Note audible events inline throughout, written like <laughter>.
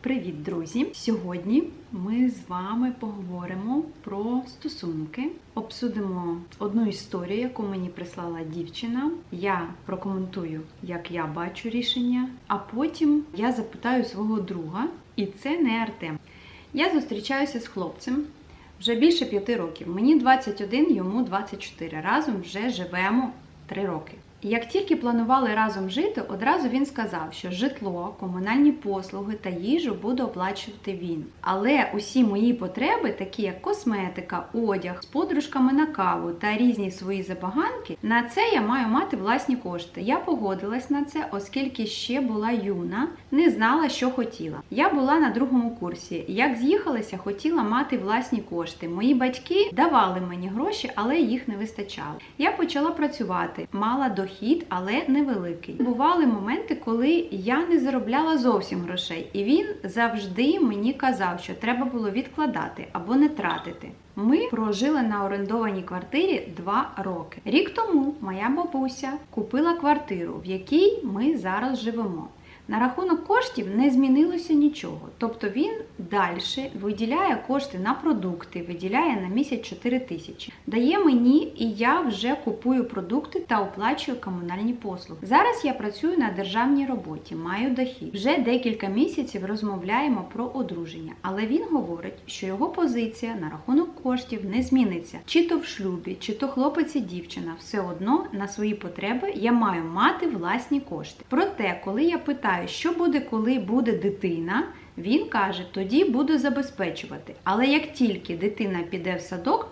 Привіт, друзі! Сьогодні ми з вами поговоримо про стосунки, обсудимо одну історію, яку мені прислала дівчина. Я прокоментую, як я бачу рішення, а потім я запитаю свого друга, і це не Артем. Я зустрічаюся з хлопцем вже більше п'яти років. Мені 21, йому 24. Разом вже живемо 3 роки. Як тільки планували разом жити, одразу він сказав, що житло, комунальні послуги та їжу буде оплачувати він. Але усі мої потреби, такі як косметика, одяг, з подружками на каву та різні свої забаганки, на це я маю мати власні кошти. Я погодилась на це, оскільки ще була юна, не знала, що хотіла. Я була на другому курсі. Як з'їхалася, хотіла мати власні кошти. Мої батьки давали мені гроші, але їх не вистачало. Я почала працювати, мала дохід, але невеликий. Бували моменти, коли я не заробляла зовсім грошей, і він завжди мені казав, що треба було відкладати або не тратити. Ми прожили на орендованій квартирі два роки. Рік тому моя бабуся купила квартиру, в якій ми зараз живемо. На рахунок коштів не змінилося нічого. Тобто він далі виділяє кошти на продукти, виділяє на місяць 4 тисячі. Дає мені, і я вже купую продукти та оплачую комунальні послуги. Зараз я працюю на державній роботі, маю дохід. Вже декілька місяців розмовляємо про одруження, але він говорить, що його позиція на рахунок коштів не зміниться. Чи то в шлюбі, чи то хлопець і дівчина, все одно на свої потреби я маю мати власні кошти. Проте, коли я питаю, що буде, коли буде дитина, він каже, тоді буду забезпечувати. Але як тільки дитина піде в садок,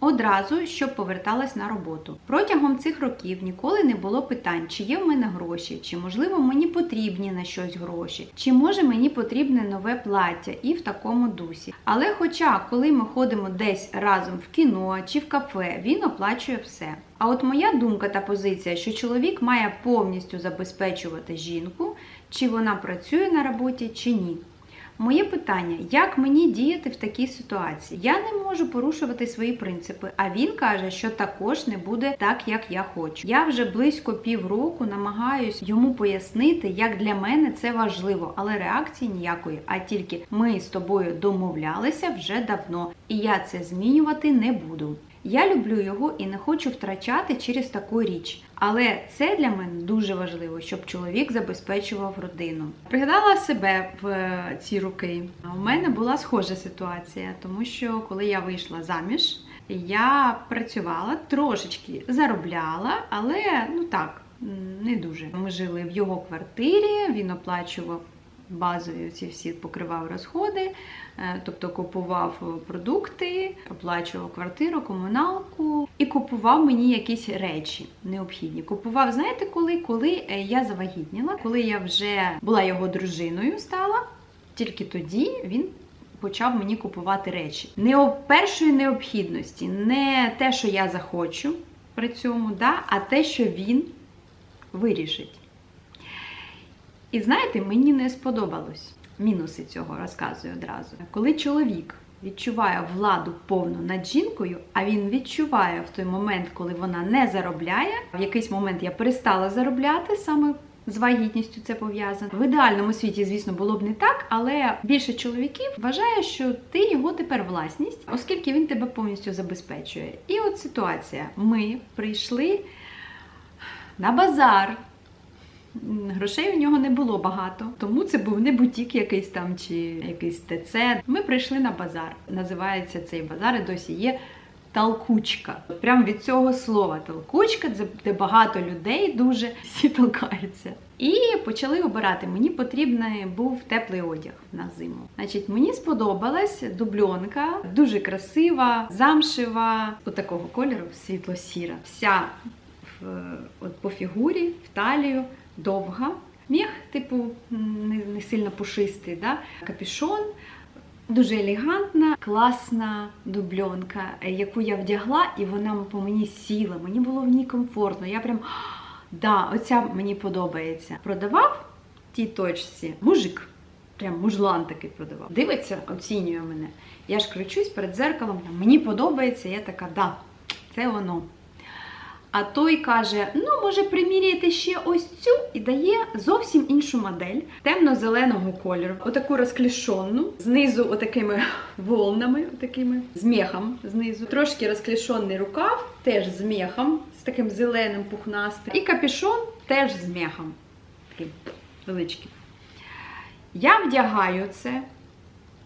одразу щоб поверталась на роботу. Протягом цих років ніколи не було питань, чи є в мене гроші, чи можливо мені потрібні на щось гроші, чи може мені потрібне нове плаття і в такому дусі. Але, хоча, коли ми ходимо десь разом в кіно чи в кафе, він оплачує все. А от моя думка та позиція, що чоловік має повністю забезпечувати жінку, чи вона працює на роботі, чи ні. Моє питання: як мені діяти в такій ситуації? Я не можу порушувати свої принципи, а він каже, що також не буде так, як я хочу. Я вже близько півроку намагаюсь йому пояснити, як для мене це важливо, але реакції ніякої. А тільки ми з тобою домовлялися вже давно, і я це змінювати не буду. Я люблю його і не хочу втрачати через таку річ. Але це для мене дуже важливо, щоб чоловік забезпечував родину. Пригадала себе в е, ці роки. У мене була схожа ситуація, тому що коли я вийшла заміж, я працювала трошечки заробляла, але ну так, не дуже. Ми жили в його квартирі, він оплачував базові ці всі покривав розходи, е, тобто купував продукти, оплачував квартиру, комуналку і купував мені якісь речі необхідні. Купував, знаєте, коли? Коли е, я завагітніла, коли я вже була його дружиною стала, тільки тоді він. Почав мені купувати речі. Не першої необхідності, не те, що я захочу при цьому, да, а те, що він вирішить. І знаєте, мені не сподобалось. Мінуси цього розказую одразу. Коли чоловік відчуває владу повну над жінкою, а він відчуває в той момент, коли вона не заробляє. В якийсь момент я перестала заробляти саме. З вагітністю це пов'язано. В ідеальному світі, звісно, було б не так, але більше чоловіків вважає, що ти його тепер власність, оскільки він тебе повністю забезпечує. І от ситуація: ми прийшли на базар. Грошей у нього не було багато, тому це був не бутік якийсь там чи якийсь ТЦ. Ми прийшли на базар. Називається цей базар і досі є толкучка. Прямо від цього слова толкучка, це де багато людей дуже <laughs> всі толкаються. І почали обирати. Мені потрібний був теплий одяг на зиму. Значить, мені сподобалась дубльонка, дуже красива, замшева, от такого кольору, світло-сіра. Вся в, от по фігурі, в талію, довга. Міх, типу, не, сильно пушистий, да? капюшон. Дуже елегантна, класна дубльонка, е, яку я вдягла, і вона по мені сіла. Мені було в ній комфортно. Я прям да, оця мені подобається. Продавав тій точці мужик. Прям мужлан такий продавав. Дивиться, оцінює мене. Я ж кричусь перед зеркалом, мені подобається, я така, да, це воно. А той каже: ну, може, приміряєте ще ось цю і дає зовсім іншу модель темно-зеленого кольору, отаку розклішонну, знизу отакими волнами, отакими, з мехом знизу. Трошки розклішонний рукав, теж з мехом, з таким зеленим пухнастим. І капюшон теж з мехом. Такий величкий. Я вдягаю це.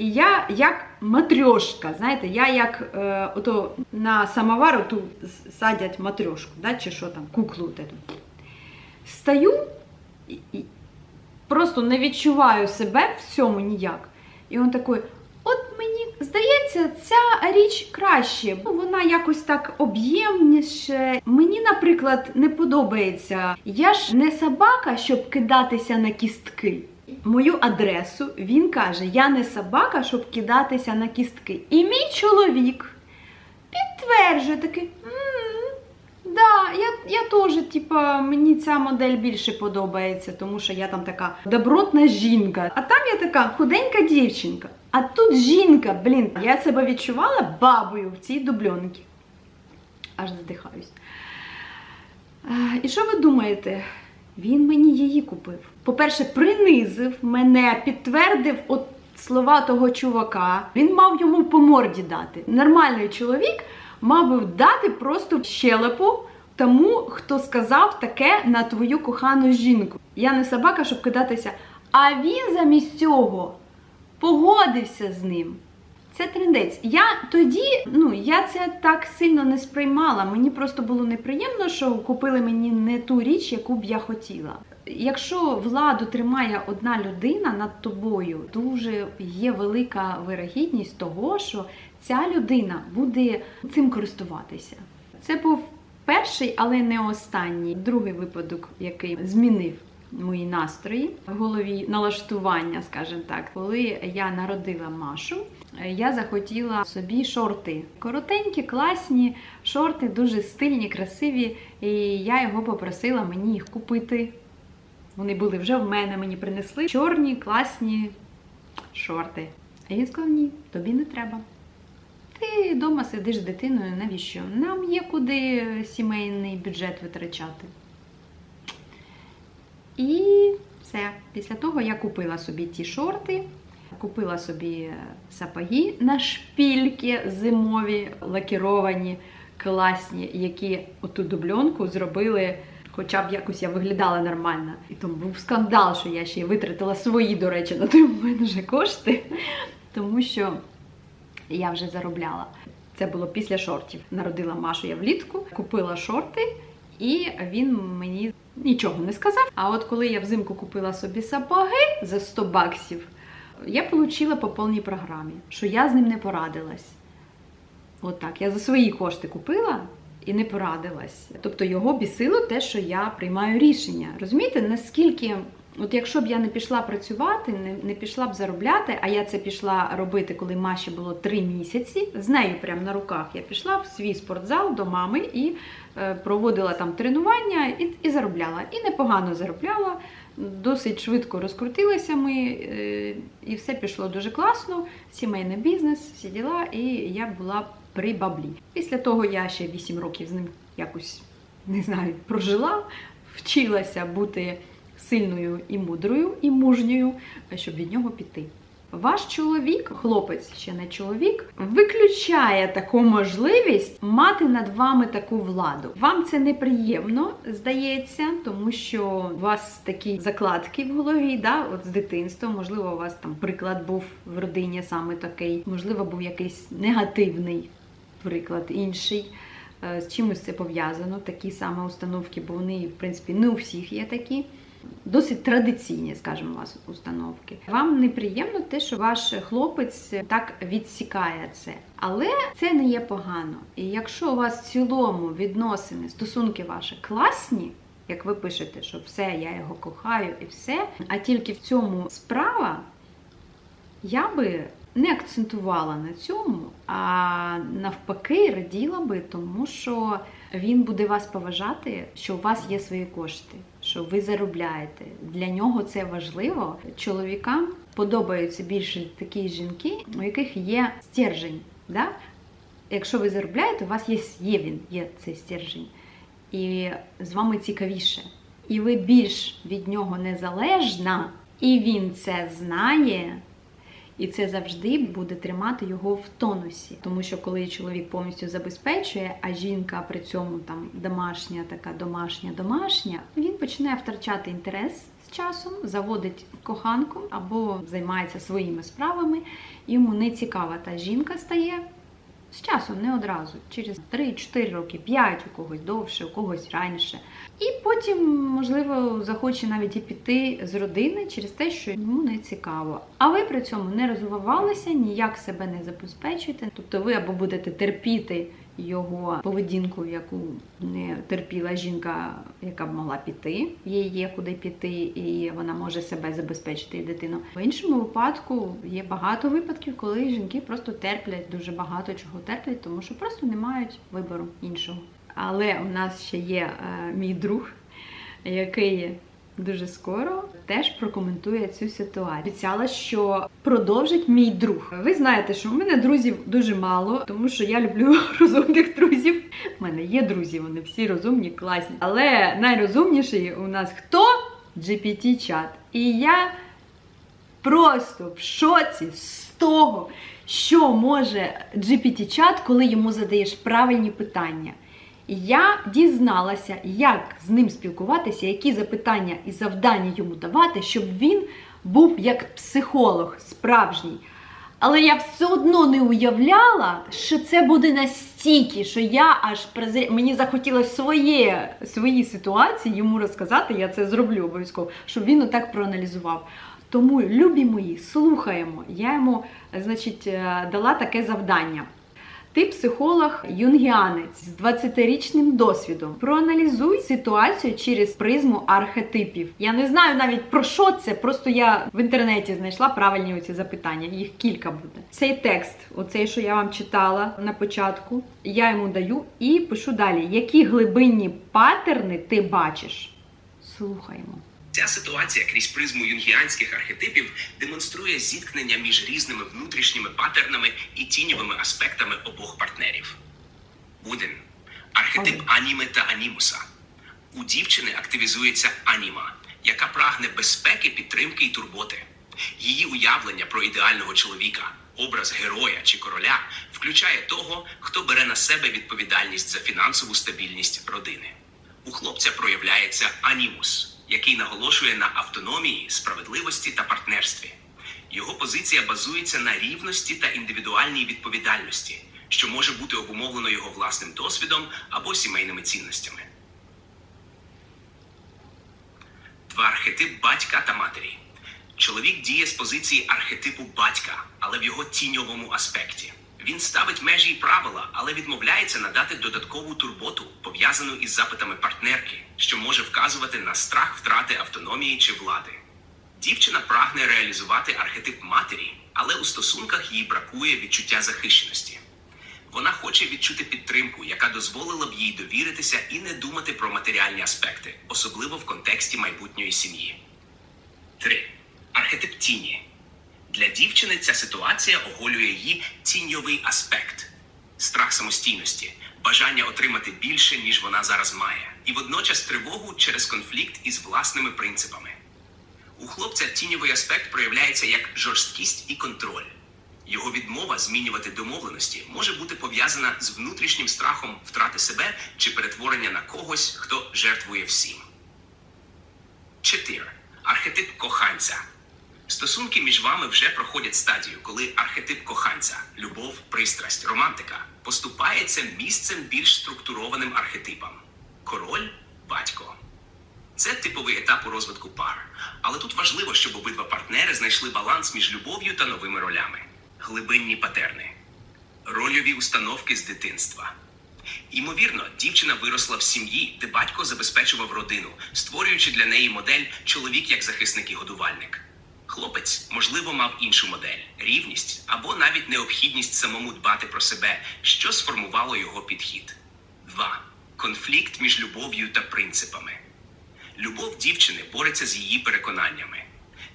І я як матрьошка, знаєте, я як е, ото на самовар ту садять матрьошку, да, чи що там, куклу от. Стаю і, і просто не відчуваю себе в цьому ніяк. І він такий, от мені здається, ця річ краще, бо вона якось так об'ємніше. Мені, наприклад, не подобається. Я ж не собака, щоб кидатися на кістки. Мою адресу він каже: Я не собака, щоб кидатися на кістки. І мій чоловік підтверджує такий. «М, Да, я, я теж, типа, мені ця модель більше подобається, тому що я там така добротна жінка. А там я така худенька дівчинка. А тут жінка, блін, я себе відчувала бабою в цій дубльонці. Аж задихаюсь. Е, І що ви думаєте? Він мені її купив. По-перше, принизив мене, підтвердив от слова того чувака. Він мав йому по морді дати. Нормальний чоловік мав би дати просто щелепу тому, хто сказав таке на твою кохану жінку. Я не собака, щоб кидатися. А він замість цього погодився з ним. Це трендець. Я тоді, ну я це так сильно не сприймала. Мені просто було неприємно, що купили мені не ту річ, яку б я хотіла. Якщо владу тримає одна людина над тобою, дуже є велика вирогідність того, що ця людина буде цим користуватися. Це був перший, але не останній, другий випадок, який змінив мої настрої в голові, налаштування, скажімо так. Коли я народила Машу, я захотіла собі шорти. Коротенькі, класні шорти, дуже стильні, красиві. І я його попросила мені їх купити. Вони були вже в мене, мені принесли чорні, класні шорти. А він сказав: ні, тобі не треба. Ти вдома сидиш з дитиною, навіщо? Нам є куди сімейний бюджет витрачати. І все. Після того я купила собі ті шорти, купила собі сапоги на шпільки зимові, лакіровані, класні, які оту дубльонку зробили. Хоча б якось я виглядала нормально. І тому був скандал, що я ще й витратила свої, до речі, на той момент вже кошти, тому що я вже заробляла. Це було після шортів. Народила Машу я влітку, купила шорти, і він мені нічого не сказав. А от коли я взимку купила собі сапоги за 100 баксів, я отримала по повній програмі, що я з ним не порадилась. От так, я за свої кошти купила і не порадилась. Тобто його бісило те, що я приймаю рішення. Розумієте, наскільки. От якщо б я не пішла працювати, не, не пішла б заробляти, а я це пішла робити, коли Маші було три місяці. З нею прямо на руках я пішла в свій спортзал до мами і е, проводила там тренування і, і заробляла. І непогано заробляла. Досить швидко розкрутилися ми, е, і все пішло дуже класно. Сімейний бізнес, всі діла, і я була при баблі. Після того я ще 8 років з ним якось не знаю, прожила, вчилася бути сильною і мудрою, і мужньою, щоб від нього піти. Ваш чоловік, хлопець ще не чоловік, виключає таку можливість мати над вами таку владу. Вам це неприємно здається, тому що у вас такі закладки в голові, да, от з дитинства. Можливо, у вас там приклад був в родині саме такий, можливо, був якийсь негативний приклад інший. Е, З чимось це пов'язано, такі саме установки, бо вони, в принципі, не у всіх є такі. Досить традиційні, скажімо, у вас установки. Вам неприємно те, що ваш хлопець так відсікає це, але це не є погано. І якщо у вас в цілому відносини, стосунки ваші класні, як ви пишете, що все, я його кохаю і все, а тільки в цьому справа, я би не акцентувала на цьому, а навпаки, раділа би, тому що він буде вас поважати, що у вас є свої кошти, що ви заробляєте. Для нього це важливо. Чоловікам подобаються більше такі жінки, у яких є стержень. Да? Якщо ви заробляєте, у вас є, є він, є цей стержень. і з вами цікавіше. І ви більш від нього незалежна, і він це знає. І це завжди буде тримати його в тонусі. Тому що коли чоловік повністю забезпечує, а жінка при цьому там домашня, така домашня, домашня, він починає втрачати інтерес часом, заводить коханку або займається своїми справами. Йому не цікава та жінка стає. З часом не одразу, через 3-4 роки, 5 у когось довше, у когось раніше. І потім, можливо, захоче навіть і піти з родини через те, що йому не цікаво. А ви при цьому не розвивалися, ніяк себе не забезпечуєте. Тобто ви або будете терпіти його поведінку, яку не терпіла жінка, яка б могла піти. Їй є куди піти, і вона може себе забезпечити і дитину. В іншому випадку є багато випадків, коли жінки просто терплять дуже багато чого терплять, тому що просто не мають вибору іншого. Але у нас ще є е, мій друг, який дуже скоро теж прокоментує цю ситуацію. Обіцяла, що продовжить мій друг. Ви знаєте, що у мене друзів дуже мало, тому що я люблю <laughs> розумних друзів. У мене є друзі, вони всі розумні, класні. Але найрозумніший у нас хто? GPT-чат. І я просто в шоці з того, що може GPT-чат, коли йому задаєш правильні питання. Я дізналася, як з ним спілкуватися, які запитання і завдання йому давати, щоб він був як психолог справжній. Але я все одно не уявляла, що це буде настільки, що я аж презир... мені захотілося своє, свої ситуації йому розказати, я це зроблю обов'язково, щоб він отак проаналізував. Тому, любі мої, слухаємо. Я йому, значить, е, дала таке завдання. Ти психолог юнгіанець з 20-річним досвідом. Проаналізуй ситуацію через призму архетипів. Я не знаю навіть про що це, просто я в інтернеті знайшла правильні оці запитання. Їх кілька буде. Цей текст, оцей, що я вам читала на початку, я йому даю і пишу далі. Які глибинні патерни ти бачиш? Слухаємо. Ця ситуація крізь призму юнгіанських архетипів демонструє зіткнення між різними внутрішніми паттернами і тіньовими аспектами обох партнерів. Один архетип аніми та анімуса. У дівчини активізується аніма, яка прагне безпеки, підтримки і турботи. Її уявлення про ідеального чоловіка, образ героя чи короля включає того, хто бере на себе відповідальність за фінансову стабільність родини. У хлопця проявляється анімус, який наголошує на автономії, справедливості та партнерстві. Його позиція базується на рівності та індивідуальній відповідальності, що може бути обумовлено його власним досвідом або сімейними цінностями. Два архетип батька та матері. Чоловік діє з позиції архетипу батька, але в його тіньовому аспекті. Він ставить межі і правила, але відмовляється надати додаткову турботу, пов'язану із запитами партнерки, що може вказувати на страх втрати автономії чи влади. Дівчина прагне реалізувати архетип матері, але у стосунках їй бракує відчуття захищеності. Вона хоче відчути підтримку, яка дозволила б їй довіритися і не думати про матеріальні аспекти, особливо в контексті майбутньої сім'ї. 3. Архетип тіні. Для дівчини ця ситуація оголює її тіньовий аспект, страх самостійності, бажання отримати більше, ніж вона зараз має, і водночас тривогу через конфлікт із власними принципами. У хлопця тіньовий аспект проявляється як жорсткість і контроль. Його відмова змінювати домовленості може бути пов'язана з внутрішнім страхом втрати себе чи перетворення на когось, хто жертвує всім. 4. Архетип коханця. Стосунки між вами вже проходять стадію, коли архетип коханця, любов, пристрасть, романтика поступається місцем більш структурованим архетипам король, батько. Це типовий етап у розвитку пар. Але тут важливо, щоб обидва партнери знайшли баланс між любов'ю та новими ролями. Глибинні патерни, рольові установки з дитинства. Ймовірно, дівчина виросла в сім'ї, де батько забезпечував родину, створюючи для неї модель чоловік як захисник і годувальник. Хлопець, можливо, мав іншу модель рівність або навіть необхідність самому дбати про себе, що сформувало його підхід. 2. Конфлікт між любов'ю та принципами. Любов дівчини бореться з її переконаннями.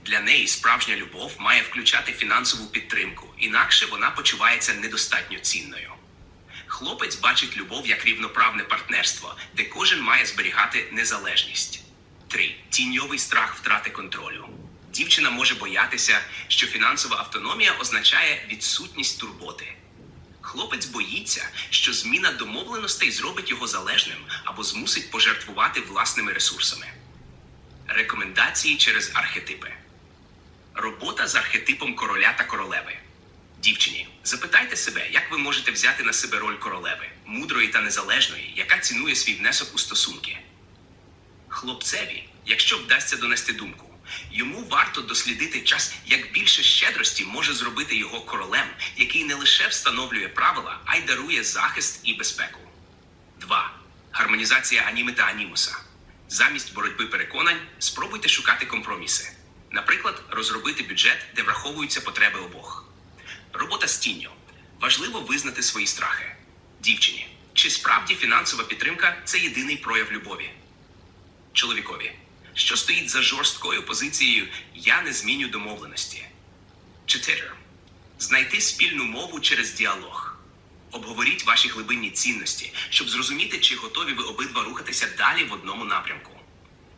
Для неї справжня любов має включати фінансову підтримку, інакше вона почувається недостатньо цінною. Хлопець бачить любов як рівноправне партнерство, де кожен має зберігати незалежність. 3. Тіньовий страх втрати контролю. Дівчина може боятися, що фінансова автономія означає відсутність турботи. Хлопець боїться, що зміна домовленостей зробить його залежним або змусить пожертвувати власними ресурсами. Рекомендації через архетипи. Робота з архетипом короля та королеви. Дівчині, запитайте себе, як ви можете взяти на себе роль королеви, мудрої та незалежної, яка цінує свій внесок у стосунки. Хлопцеві, якщо вдасться донести думку, йому варто дослідити час, як більше щедрості може зробити його королем, який не лише встановлює правила, а й дарує захист і безпеку. 2. Гармонізація аніми та анімуса. Замість боротьби переконань спробуйте шукати компроміси. Наприклад, розробити бюджет, де враховуються потреби обох. Робота з тінню. Важливо визнати свої страхи. Дівчині, чи справді фінансова підтримка це єдиний прояв любові? Чоловікові, що стоїть за жорсткою позицією Я не зміню домовленості. 4. Знайти спільну мову через діалог. Обговоріть ваші глибинні цінності, щоб зрозуміти, чи готові ви обидва рухатися далі в одному напрямку.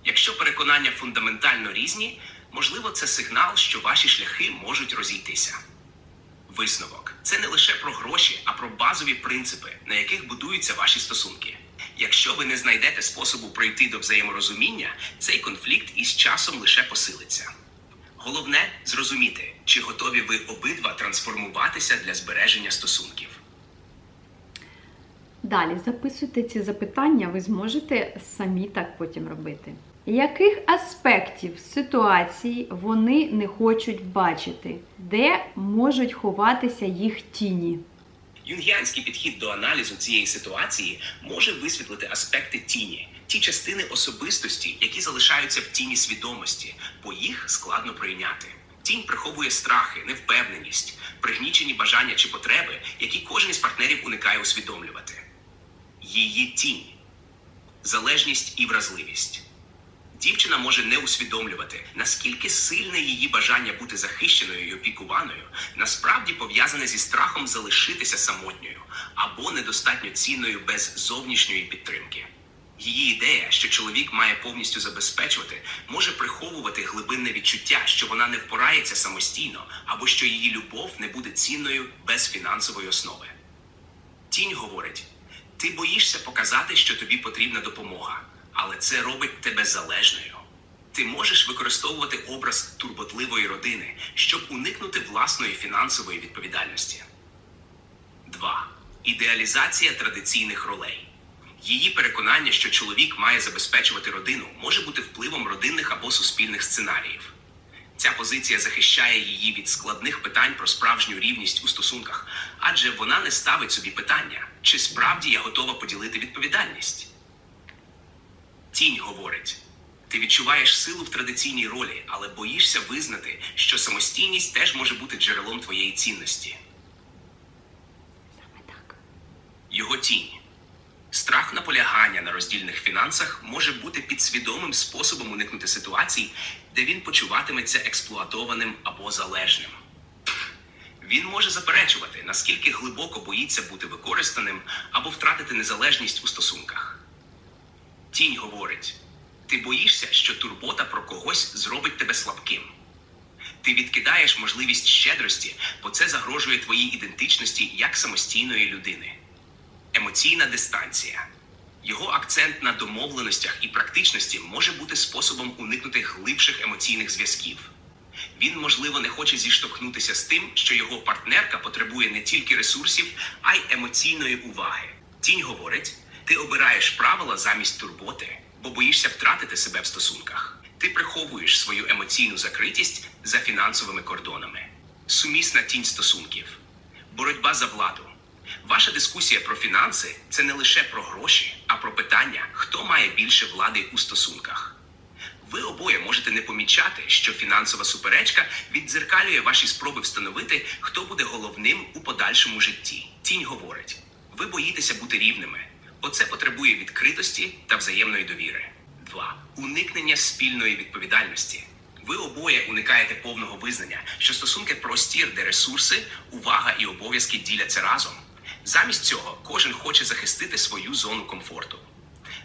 Якщо переконання фундаментально різні, можливо, це сигнал, що ваші шляхи можуть розійтися. Висновок це не лише про гроші, а про базові принципи, на яких будуються ваші стосунки. Якщо ви не знайдете способу прийти до взаєморозуміння, цей конфлікт із часом лише посилиться. Головне зрозуміти, чи готові ви обидва трансформуватися для збереження стосунків. Далі записуйте ці запитання, ви зможете самі так потім робити. Яких аспектів ситуації вони не хочуть бачити, де можуть ховатися їх тіні? Юнгіанський підхід до аналізу цієї ситуації може висвітлити аспекти тіні, ті частини особистості, які залишаються в тіні свідомості, бо їх складно прийняти. Тінь приховує страхи, невпевненість, пригнічені бажання чи потреби, які кожен із партнерів уникає усвідомлювати. Її тінь залежність і вразливість. Дівчина може не усвідомлювати, наскільки сильне її бажання бути захищеною і опікуваною насправді пов'язане зі страхом залишитися самотньою або недостатньо цінною без зовнішньої підтримки. Її ідея, що чоловік має повністю забезпечувати, може приховувати глибинне відчуття, що вона не впорається самостійно, або що її любов не буде цінною без фінансової основи. Тінь говорить: ти боїшся показати, що тобі потрібна допомога, але це робить тебе залежною. Ти можеш використовувати образ турботливої родини, щоб уникнути власної фінансової відповідальності. 2. Ідеалізація традиційних ролей. Її переконання, що чоловік має забезпечувати родину, може бути впливом родинних або суспільних сценаріїв. Ця позиція захищає її від складних питань про справжню рівність у стосунках, адже вона не ставить собі питання, чи справді я готова поділити відповідальність. Тінь говорить: ти відчуваєш силу в традиційній ролі, але боїшся визнати, що самостійність теж може бути джерелом твоєї цінності. Саме так. Його тінь. Страх наполягання на роздільних фінансах може бути підсвідомим способом уникнути ситуацій, де він почуватиметься експлуатованим або залежним. Він може заперечувати, наскільки глибоко боїться бути використаним або втратити незалежність у стосунках. Тінь говорить: ти боїшся, що турбота про когось зробить тебе слабким. Ти відкидаєш можливість щедрості, бо це загрожує твоїй ідентичності як самостійної людини. Емоційна дистанція. Його акцент на домовленостях і практичності може бути способом уникнути глибших емоційних зв'язків. Він, можливо, не хоче зіштовхнутися з тим, що його партнерка потребує не тільки ресурсів, а й емоційної уваги. Тінь говорить: ти обираєш правила замість турботи, бо боїшся втратити себе в стосунках. Ти приховуєш свою емоційну закритість за фінансовими кордонами. Сумісна тінь стосунків, боротьба за владу. Ваша дискусія про фінанси це не лише про гроші, а про питання, хто має більше влади у стосунках. Ви обоє можете не помічати, що фінансова суперечка віддзеркалює ваші спроби встановити, хто буде головним у подальшому житті. Тінь говорить: ви боїтеся бути рівними, бо це потребує відкритості та взаємної довіри. 2. Уникнення спільної відповідальності. Ви обоє уникаєте повного визнання, що стосунки простір, де ресурси, увага і обов'язки діляться разом. Замість цього кожен хоче захистити свою зону комфорту.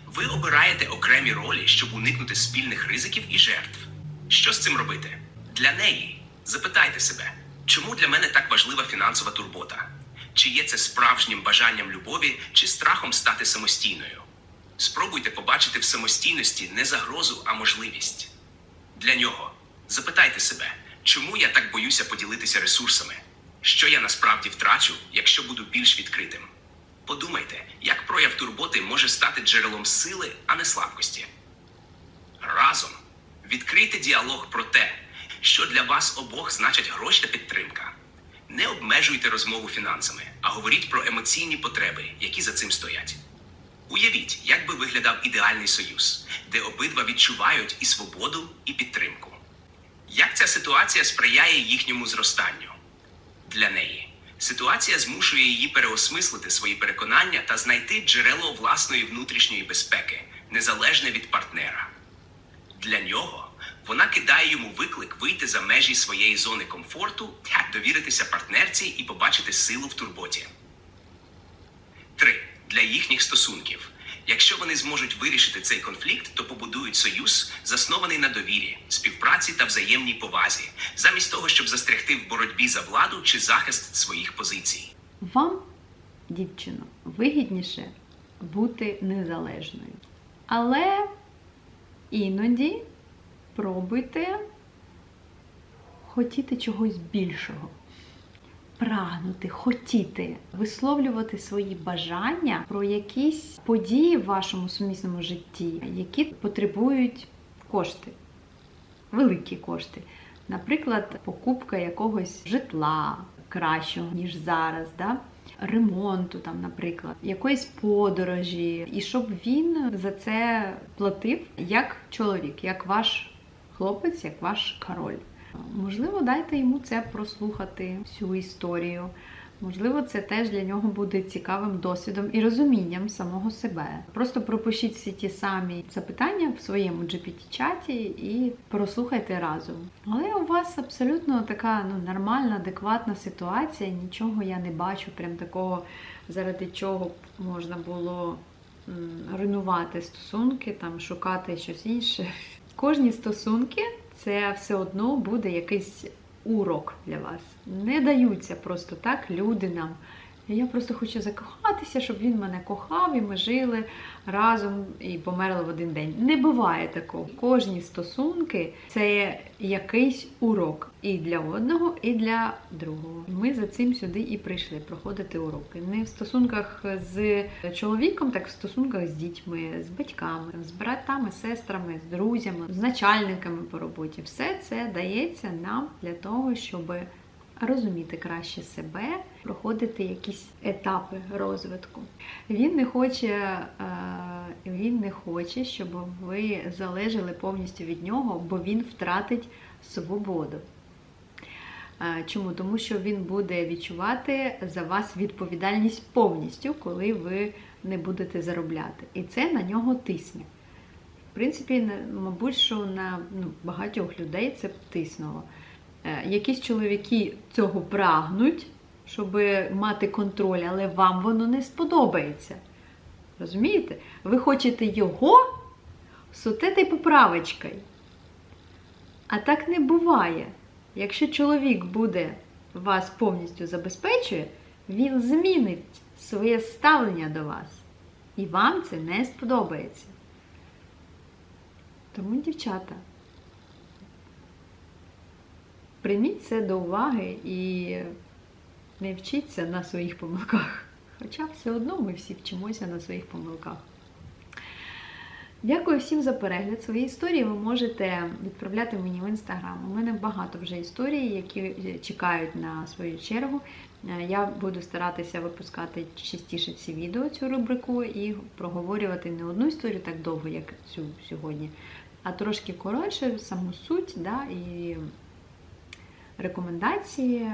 Ви обираєте окремі ролі, щоб уникнути спільних ризиків і жертв. Що з цим робити? Для неї запитайте себе, чому для мене так важлива фінансова турбота? Чи є це справжнім бажанням любові, чи страхом стати самостійною? Спробуйте побачити в самостійності не загрозу, а можливість. Для нього запитайте себе, чому я так боюся поділитися ресурсами? Що я насправді втрачу, якщо буду більш відкритим? Подумайте, як прояв турботи може стати джерелом сили, а не слабкості. Разом відкрийте діалог про те, що для вас обох значать гроші та підтримка. Не обмежуйте розмову фінансами, а говоріть про емоційні потреби, які за цим стоять. Уявіть, як би виглядав ідеальний союз, де обидва відчувають і свободу, і підтримку. Як ця ситуація сприяє їхньому зростанню? Для неї ситуація змушує її переосмислити свої переконання та знайти джерело власної внутрішньої безпеки, незалежне від партнера. Для нього вона кидає йому виклик вийти за межі своєї зони комфорту, довіритися партнерці і побачити силу в турботі. 3. Для їхніх стосунків. Якщо вони зможуть вирішити цей конфлікт, то побудують союз, заснований на довірі, співпраці та взаємній повазі, замість того, щоб застрягти в боротьбі за владу чи захист своїх позицій. Вам, дівчино, вигідніше бути незалежною. Але іноді пробуйте хотіти чогось більшого. Прагнути, хотіти, висловлювати свої бажання про якісь події в вашому сумісному житті, які потребують кошти, великі кошти. Наприклад, покупка якогось житла кращого, ніж зараз, да? ремонту, там, наприклад, якоїсь подорожі, і щоб він за це платив як чоловік, як ваш хлопець, як ваш король. Можливо, дайте йому це прослухати, всю історію. Можливо, це теж для нього буде цікавим досвідом і розумінням самого себе. Просто пропишіть всі ті самі запитання в своєму GPT-чаті і прослухайте разом. Але у вас абсолютно така ну, нормальна, адекватна ситуація. Нічого я не бачу, прям такого, заради чого можна було руйнувати стосунки, там шукати щось інше. Кожні стосунки це все одно буде якийсь урок для вас. Не даються просто так люди нам. Я просто хочу закохатися, щоб він мене кохав, і ми жили разом і померли в один день. Не буває такого. Кожні стосунки це якийсь урок і для одного, і для другого. Ми за цим сюди і прийшли проходити уроки. Не в стосунках з чоловіком, так в стосунках з дітьми, з батьками, з братами, сестрами, з друзями, з начальниками по роботі. Все це дається нам для того, щоб розуміти краще себе, проходити якісь етапи розвитку. Він не хоче, е, він не хоче, щоб ви залежали повністю від нього, бо він втратить свободу. Е, Чому? Тому що він буде відчувати за вас відповідальність повністю, коли ви не будете заробляти. І це на нього тисне. В принципі, мабуть, що на ну, багатьох людей це тиснуло. Е, Якісь чоловіки цього прагнуть, щоб мати контроль, але вам воно не сподобається. Розумієте? Ви хочете його сутити поправочкою. А так не буває. Якщо чоловік буде вас повністю забезпечує, він змінить своє ставлення до вас. І вам це не сподобається. Тому, дівчата, прийміть це до уваги і не вчіться на своїх помилках. Хоча все одно ми всі вчимося на своїх помилках. Дякую всім за перегляд. Свої історії ви можете відправляти мені в інстаграм. У мене багато вже історій, які чекають на свою чергу. Е, Я буду старатися випускати частіше ці відео, цю рубрику, і проговорювати не одну історію так довго, як цю сьогодні, а трошки коротше, саму суть, да, і рекомендації.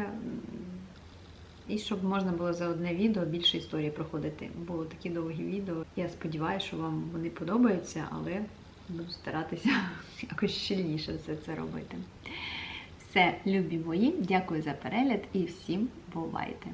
І щоб можна було за одне відео більше історії проходити. Було такі довгі відео. Я сподіваюся, що вам вони подобаються, але буду старатися <laughs> якось щільніше все це робити. Все, любі мої, дякую за перегляд і всім бувайте!